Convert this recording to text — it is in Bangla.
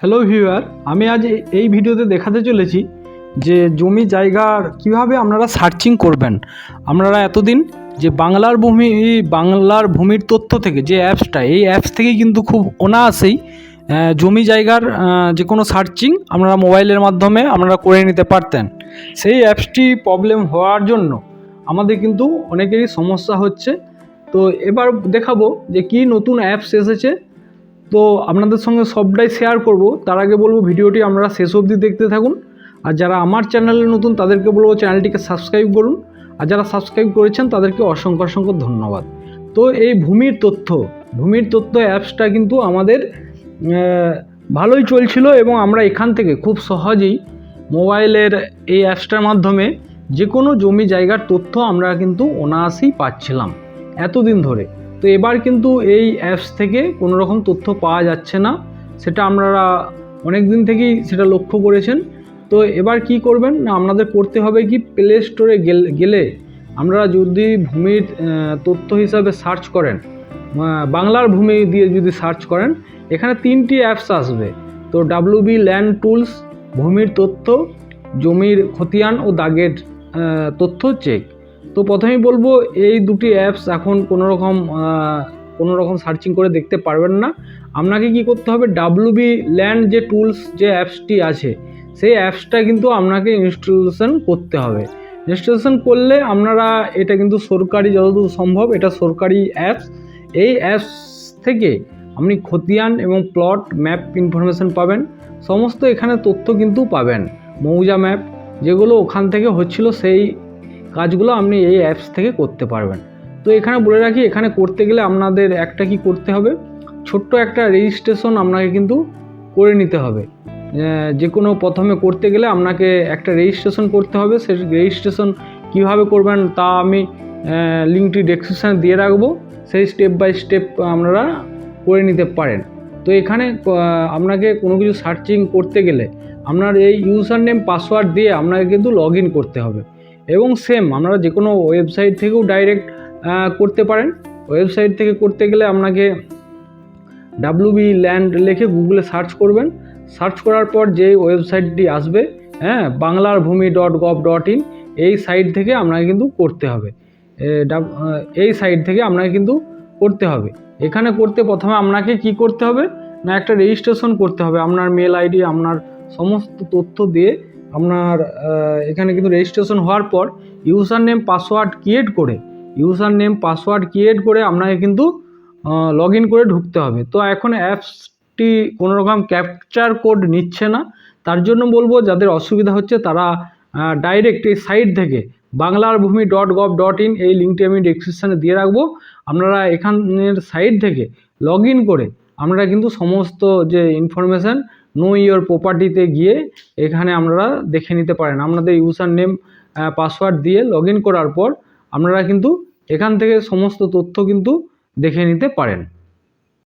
হ্যালো ভিউয়ার আমি আজ এই ভিডিওতে দেখাতে চলেছি যে জমি জায়গার কীভাবে আপনারা সার্চিং করবেন। আপনারা এতদিন যে বাংলার ভূমি, বাংলার ভূমির তথ্য থেকে যে অ্যাপসটা, এই অ্যাপস থেকেই কিন্তু খুব অনায়াসেই জমি জায়গার যে কোনো সার্চিং আপনারা মোবাইলের মাধ্যমে আপনারা করে নিতে পারতেন। সেই অ্যাপসটি প্রবলেম হওয়ার জন্য আমাদের কিন্তু অনেকেরই সমস্যা হচ্ছে। তো এবার দেখাবো যে কি নতুন অ্যাপস এসেছে তো আপনাদের সঙ্গে সবটাই শেয়ার করব। তার আগে বলব, ভিডিওটি আপনারা শেষ অবধি দেখতে থাকুন। আর যারা আমার চ্যানেলে নতুন, তাদেরকে বলব চ্যানেলটিকে সাবস্ক্রাইব করুন। আর যারা সাবস্ক্রাইব করেছেন, তাদেরকে অসংখ্য অসংখ্য ধন্যবাদ। তো এই ভূমির তথ্য ভূমির তথ্য অ্যাপসটা কিন্তু আমাদের ভালোই চলছিল এবং আমরা এখান থেকে খুব সহজেই মোবাইলের এই অ্যাপসটার মাধ্যমে যে কোনো জমি জায়গার তথ্য আমরা কিন্তু অনায়াসেই পাচ্ছিলাম। এতদিন ধরে। তো এবার কিন্তু এই অ্যাপস থেকে কোনো রকম তথ্য পাওয়া যাচ্ছে না। সেটা আপনারা অনেক দিন থেকেই সেটা লক্ষ্য করেছেন। তো এবার কি করবেন? না, আপনাদের করতে হবে কি প্লে স্টোরে গেলে আমরা যদি ভূমির তথ্য হিসাবে সার্চ করেন বাংলার ভূমি দিয়ে যদি সার্চ করেন, এখানে তিনটি অ্যাপস আসবে। তো ডাব্লিউবি ল্যান্ড টুলস ভূমির তথ্য, জমির খতিয়ান ও দাগের তথ্য চেক তো প্রথমেই বলব, এই দুটি অ্যাপস এখন কোনো রকম কোনো রকম সার্চিং করে দেখতে পারবেন না। আপনাকে কি করতে হবে ডাব্লিউবি ল্যান্ড যে টুলস যে অ্যাপসটি আছে, সেই অ্যাপসটা কিন্তু আপনাকে ইনস্টলেশন করতে হবে। ইনস্টলেশন করলে আপনারা, এটা কিন্তু সরকারি যতদূর সম্ভব, এটা সরকারি অ্যাপস এই অ্যাপস থেকে আপনি খতিয়ান এবং প্লট ম্যাপ ইনফরমেশন পাবেন। সমস্ত এখানে তথ্য কিন্তু পাবেন। মৌজা ম্যাপ যেগুলো ওখান থেকে হচ্ছিল সেই কাজগুলো আপনি এই অ্যাপস থেকে করতে পারবেন। তো এখানে বলে রাখি, এখানে করতে গেলে আপনাদের একটা কি করতে হবে? ছোট্ট একটা রেজিস্ট্রেশন আপনাকে কিন্তু করে নিতে হবে। যে কোনো প্রথমে করতে গেলে আপনাকে একটা রেজিস্ট্রেশন করতে হবে। সে রেজিস্ট্রেশন কীভাবে করবেন তা আমি লিঙ্কটি ডেসক্রিপশানে দিয়ে রাখব। সেই স্টেপ বাই স্টেপ আপনারা করে নিতে পারেন। তো এখানে আপনাকে কোনো কিছু সার্চিং করতে গেলে আপনার এই ইউজার নেম পাসওয়ার্ড দিয়ে আপনাকে কিন্তু লগ করতে হবে। এবং সেম আপনারা যে কোনো ওয়েবসাইট থেকেও ডাইরেক্ট করতে পারেন। ওয়েবসাইট থেকে করতে গেলে আপনাকে ডাব্লিউবি ল্যান্ড লিখে গুগলে সার্চ করবেন। সার্চ করার পর যে ওয়েবসাইটটি আসবে হ্যাঁ Banglar Bhumi dot gov dot in এই সাইট থেকে আপনাকে কিন্তু করতে হবে। এই সাইট থেকে আপনাকে কিন্তু করতে হবে। এখানে করতে প্রথমে আপনাকে কি করতে হবে? না, একটা রেজিস্ট্রেশন করতে হবে। আপনার মেল আইডি আপনার সমস্ত তথ্য দিয়ে আপনার এখানে কিন্তু রেজিস্ট্রেশন হওয়ার পর ইউজার নেম পাসওয়ার্ড ক্রিয়েট করে ইউজার নেম পাসওয়ার্ড ক্রিয়েট করে আপনাকে কিন্তু লগ ইন করে ঢুকতে হবে। তো এখন অ্যাপসটি কোনো রকম ক্যাপচার কোড নিচ্ছে না। তার জন্য বলব, যাদের অসুবিধা হচ্ছে তারা ডাইরেক্ট এই সাইট থেকে বাংলার Bhumi dot gov dot in এই লিঙ্কটি আমি ডিসক্রিপশানে দিয়ে রাখব। আপনারা এখানের সাইট থেকে লগ ইন করে আপনারা কিন্তু সমস্ত যে ইনফরমেশান নো ইয়োর প্রপার্টিতে গিয়ে এখানে আপনারা দেখে নিতে পারেন। আপনাদের ইউজার নেম পাসওয়ার্ড দিয়ে লগ করার পর আপনারা কিন্তু এখান থেকে সমস্ত তথ্য কিন্তু দেখে নিতে পারেন।